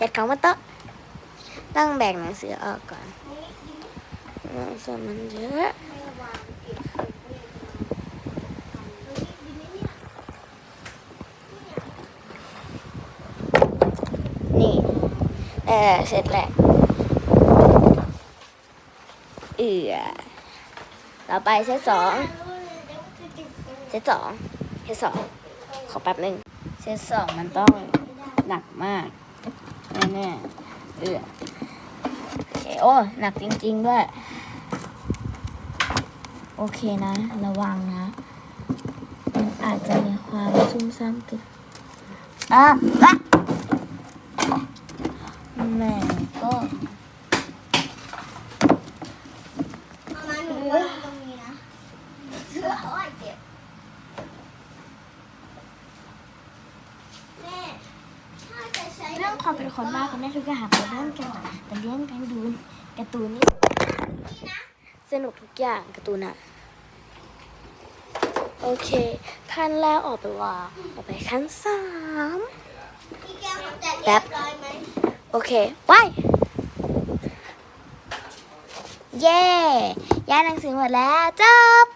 จัดของมาโต๊ะต้องแบ่งหนังสือออกก่อนส่วนมันเยอะนี่เออเสร็จแล้วเอือต่อไปเซตสองเซตสองเซตสองขอแป๊บหนึ่งเซตสองมันต้องหนักมาก แน่ๆเอือโอเคโอ้หนักจริง ๆ ด้วย โอเคนะ ระวังนะ มันอาจจะมีความซุ่มซ่ามเกิดอะอะแม่ก็ เอามาหนูวางตรงนี้นะเสื้อโอ้ยเจ็บแม่ถ้าจะใช้ เรื่องความเป็นคนบ้าก็แม่ทุกอย่างเป็นเรื่องการแต่เรื่องการดูการ์ตูนนี่สนุกทุกอย่างการ์ตูนอะโอเค ขั้นแรกออกไปว่าออกไปขั้นสามแก้วจะเรียบร้อยไหมโอเคไว้เย่ย้ายหนังสือหมดแล้วจบ